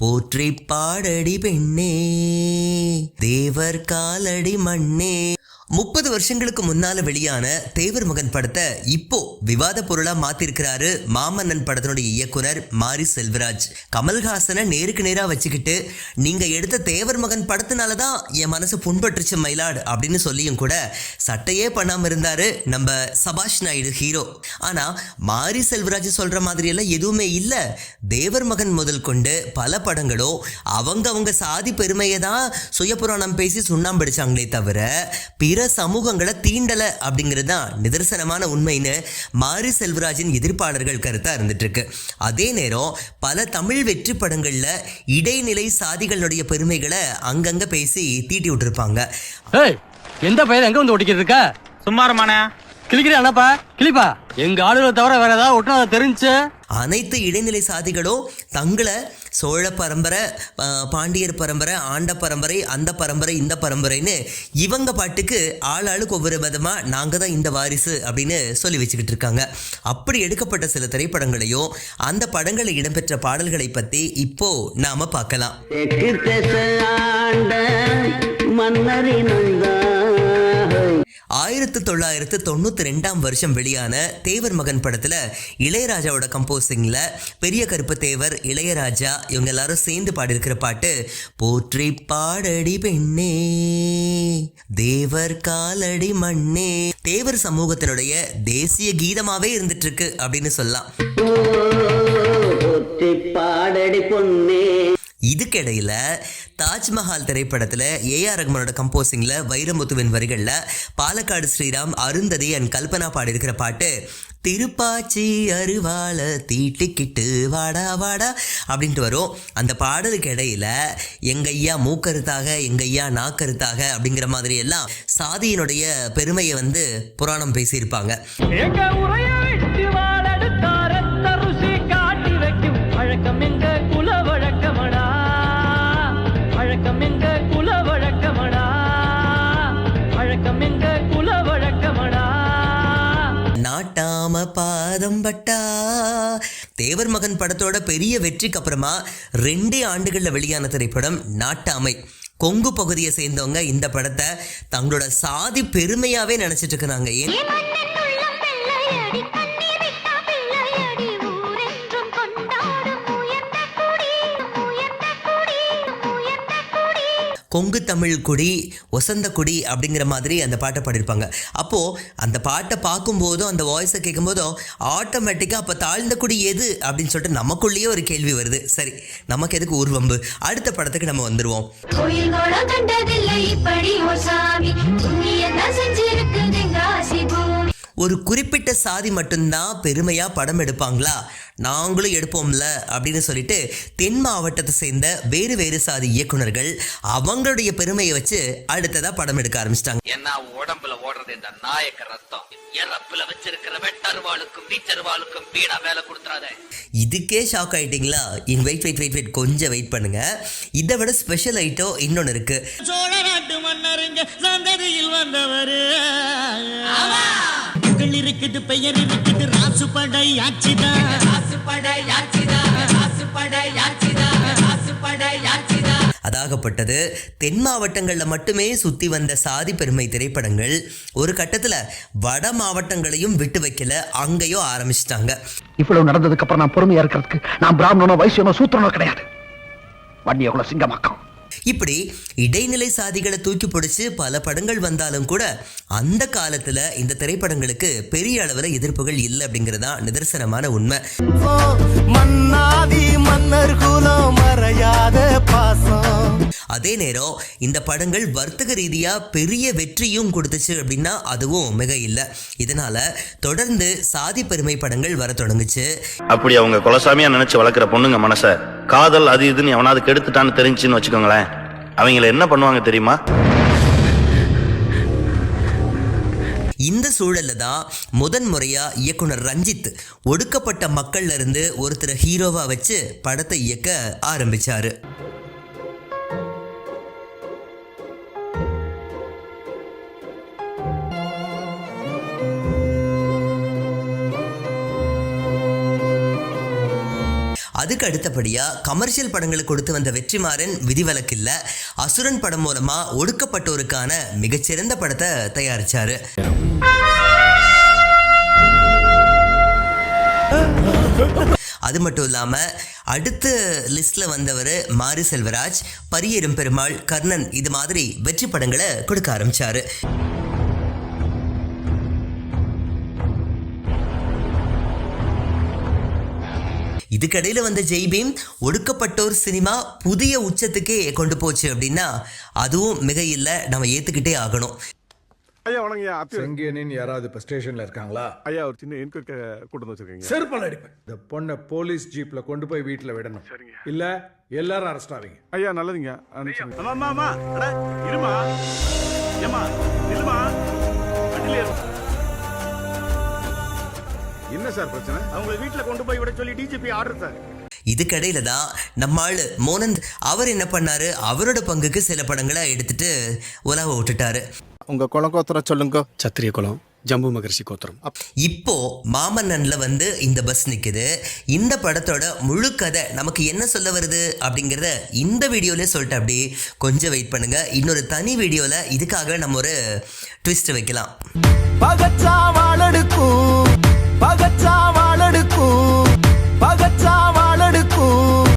போற்றி பாடடி பெண்ணே தேவர் காலடி மண்ணே. முப்பது வருஷங்களுக்கு முன்னால வெளியான தேவர் மகன் படத்தை இப்போ விவாத பொருளா மாத்திருக்கிறாரு மாமன்னன் படத்தினுடைய இயக்குனர் மாரி செல்வராஜ். கமல்ஹாசனை நேருக்கு நேரா வச்சுக்கிட்டு நீங்க எடுத்த தேவர் மகன் படத்தினால தான் என் மனசு புண்பட்டுருச்சு மயிலாடு அப்படின்னு சொல்லியும் கூட சட்டையே பண்ணாம இருந்தாரு நம்ம சபாஷ் நாயுடு ஹீரோ. ஆனா மாரி செல்வராஜ் சொல்ற மாதிரி எல்லாம் எதுவுமே இல்ல. தேவர் மகன் முதல் கொண்டு பல படங்களும் அவங்க அவங்க சாதி பெருமையை தான் சுயபுராணம் பேசி சுண்ணாம்படிச்சாங்களே தவிர பிற சமூகங்களை தீண்டல அப்படிங்கிறது தான் நிதர்சனமான உண்மைன்னு மாரி செல்வராஜின் எதிர்ப்பாளர்கள் கருத்தா இருந்துட்டு இருக்கு அதே நேரம் பல தமிழ் வெற்றி படங்கள்ல இடைநிலை சாதிகளுடைய பெருமைகளை அங்கங்க பேசி தீட்டி விட்டுருப்பாங்க. ஏய் எந்த பையன் எங்க வந்து ஒட்டிக்கிட்டு இருக்க? சும்மாரமானே கிளிக்கிறியா என்னப்பா? கிளிப்பா? எங்க ஆளுகளை தவிர வேற ஏதாவது ஒட்டினா தெரிஞ்சு? அனைத்து இடைநிலை சாதிகளும் தங்களை சோழ பரம்பரை பாண்டியர் பரம்பரை ஆண்ட பரம்பரை அந்த பரம்பரை இந்த பரம்பரைன்னு இவங்க பாட்டுக்கு ஆள் ஆளுக்கு ஒவ்வொரு விதமாக நாங்கள் தான் இந்த வாரிசு அப்படின்னு சொல்லி வச்சுக்கிட்டு இருக்காங்க. அப்படி எடுக்கப்பட்ட சில திரைப்படங்களையும் அந்த படங்களில் இடம்பெற்ற பாடல்களை பற்றி இப்போ நாம பார்க்கலாம். மன்னரின் ஆயிரத்து தொள்ளாயிரத்து தொண்ணூற்றி ரெண்டாம் வருஷம் வெளியான தேவர் மகன் படத்தில் இளையராஜாவோட கம்போசிங்கில் பெரிய கருப்பு தேவர் இளையராஜா இவங்க எல்லாரும் சேர்ந்து பாடியிருக்கிற பாட்டு போற்றி பாடடி பெண்ணே தேவர் காலடி மண்ணே தேவர் சமூகத்தினுடைய தேசிய கீதமாவே இருந்துட்டு இருக்கு அப்படின்னு சொல்லலாம். பாடடி பொன்னே. இதுக்கிடையில தாஜ்மஹால் திரைப்படத்தில் ஏஆர் ரஹ்மானோட கம்போசிங்கில் வைரமுத்துவின் வரிகளில் பாலக்காடு ஸ்ரீராம் அருந்ததி அண்ட் கல்பனா பாடியிருக்கிற பாட்டு திருப்பாச்சி அருவாள தீட்டிக்கிட்டு வாடா வாடா அப்படின்ட்டு வரும். அந்த பாடலுக்கு இடையில எங்கையா மூக்கருத்தாக எங்கையா நாக்கருத்தாக அப்படிங்கிற மாதிரி எல்லாம் சாதியினுடைய பெருமையை வந்து புராணம் பேசியிருப்பாங்க. வழக்கம் எங்க குல நாட்டாம பாதம் பட்டா தேவர் மகன் படத்தோட பெரிய வெற்றிக்கு அப்புறமா ரெண்டே ஆண்டுகளில் வெளியான திரைப்படம் நாட்டாமை. கொங்கு பகுதியை சேர்ந்தவங்க இந்த படத்தை தங்களோட சாதி பெருமையாவே நினைச்சிட்டு இருக்கிறாங்க. ஏன்? கொங்கு தமிழ் குடி ஒசந்த குடி அப்படிங்கிற மாதிரி அந்த பாட்டை பாடியிருப்பாங்க. அப்போது அந்த பாட்டை பார்க்கும்போதும் அந்த வாய்ஸை கேட்கும்போதும் ஆட்டோமேட்டிக்காக அப்போ தாழ்ந்த குடி எது அப்படின்னு சொல்லிட்டு நமக்குள்ளேயே ஒரு கேள்வி வருது. சரி நமக்கு எதுக்கு ஊர்வம்பு அடுத்த படத்துக்கு நம்ம வந்துடுவோம் ஒரு குறிப்பிட்ட சாதி மட்டும்தான் பெருமையாக படம் எடுப்பாங்களா? நாங்களும் எடுப்போம்ல அப்படின்னு சொல்லிட்டு தென் மாவட்டத்தை சேர்ந்த வேறு வேறு சாதி இயக்குனர்கள் அவங்களுடைய பெருமையை வச்சு அடுத்ததாக படம் எடுக்க ஆரம்பிச்சிட்டாங்க. ஏன்னா உடம்புல ஓடுறது இந்த நாயக்க ரத்தம். இறப்புல வச்சிருக்கிற வெட்டருவாளுக்கும் வீச்சருவாளுக்கும் வீணா வேலை கொடுத்துறாத. இதுக்கே ஷாக் ஆயிட்டீங்களா? இன் வெயிட் வெயிட் வெயிட் வெயிட் கொஞ்சம் வெயிட் பண்ணுங்க. இதை விட ஸ்பெஷல் ஐட்டம் இன்னொன்று இருக்கு. சோழ நாட்டு மன்னருங்க சந்ததியில் வந்தவரு. புகழ் இருக்குது பெயர் இருக்குது ராசு படை ஆட்சிதான் அதாகப்பட்டது. தென் மாவட்டங்களில் மட்டுமே சுற்றி வந்த சாதி பெருமை திரைப்படங்கள் ஒரு கட்டத்தில் வட மாவட்டங்களையும் விட்டு வைக்கல அங்கேயோ ஆரம்பிச்சிட்டாங்க. இவ்வளவு நடந்ததுக்கு அப்புறம் நான் பொறுமையா இருக்கிறதுக்கு நான் பிராமணனோ வைசியனோ சூத்திரனோ கிடையாது. வண்டியை சிங்கமாக்கம். இப்படி இடைநிலை சாதிகளை தூக்கி பிடிச்சு பல படங்கள் வந்தாலும் கூட அந்த காலத்தில் இந்த திரைப்படங்களுக்கு பெரிய அளவில் எதிர்ப்புகள் இல்லை அப்படிங்கிறது தான் நிதர்சனமான உண்மை. மன்னாதி மன்னர் குலம் மறையாத பாசம். அதே நேரம் இந்த படங்கள் வர்த்தக ரீதியாக பெரிய வெற்றியும் கொடுத்துச்சு அப்படின்னா அதுவும் மிக இல்லை. இதனால தொடர்ந்து சாதி பெருமை படங்கள் வர தொடங்குச்சு. அப்படி அவங்க குலசாமியா நினைச்சு வளர்க்குற பொண்ணுங்க மனச காதல் அது இதுன்னு எவனாவது கெடுத்துட்டான்னு தெரிஞ்சுன்னு வச்சுக்கோங்களேன். அவங்கள என்ன பண்ணுவாங்க தெரியுமா? இந்த சூழல்ல தான் முதன் முறையாக இயக்குனர் ரஞ்சித் ஒடுக்கப்பட்ட மக்கள்ல இருந்து ஒருத்தரை ஹீரோவா வச்சு படத்தை இயக்க ஆரம்பிச்சாரு. அதுக்கு அடுத்தபடியாக கமர்ஷியல் படங்களை கொடுத்து வந்த வெற்றிமாறன் விதிவிலக்கில்ல. அசுரன் படம் மூலமாக ஒடுக்கப்பட்டோருக்கான மிகச்சிறந்த படத்தை தயாரிச்சாரு. அது மட்டும் இல்லாமல் அடுத்த லிஸ்ட்ல வந்தவர் மாரி செல்வராஜ் பரியேறும் பெருமாள் கர்ணன் இது மாதிரி வெற்றி படங்களை கொடுக்க ஆரம்பிச்சாரு. இதுக்கடையில் வந்த ஜெய்பீம் ஒடுக்கப்பட்டோர் சினிமா புதிய உச்சத்துக்கே கொண்டு போச்சு அப்படின்னா அதுவும் மிக இல்லை நம்ம ஏற்றுக்கிட்டே ஆகணும் ஐயா வணங்கய்யா அத்தி செங்கியனின் யாராவது இப்ப ஸ்டேஷன்ல இருக்காங்களா ஐயா ஒரு சின்ன என்கொயரி கூட்டு வந்து வச்சிருக்கீங்க செருப்பால் அடிப்பேன் இந்த பொண்ணை போலீஸ் ஜீப்ல கொண்டு போய் வீட்டுல விடணும் இல்ல எல்லாரும் அரெஸ்ட் ஆவீங்க ஐயா நல்லதுங்க அம்மா அம்மா அட இருமா ஏமா நில்லுமா வண்டியில. என்ன சார் பிரச்சனை. அவங்கள வீட்டுல கொண்டு போய் விட சொல்லி டிஜிபி ஆர்டர் சார். இதுக்கடையில தான் நம்மாள் மோனந்த் அவர் என்ன பண்ணாரு? அவரோட பங்குக்கு சில படங்களை எடுத்துட்டு உலாவ விட்டுட்டாரு. உங்க குளக்கோத்திரம் சொல்லுங்க. சத்திரிய குலம் ஜம்பு மகர்ஷி கோத்திரம். இப்போ மாமன்னன்ல வந்து இந்த பஸ் நிக்குது. இந்த படத்தோட முழு கதை நமக்கு என்ன சொல்ல வருது அப்படிங்கிறத இந்த வீடியோல சொல்லிட்டு அப்படி கொஞ்சம் வெயிட் பண்ணுங்க. இன்னொரு தனி வீடியோல இதுக்காக நம்ம ஒரு ட்விஸ்ட் வைக்கலாம். பகச்சா வாழடுக்கும் பகச்சா வாழடுக்கும்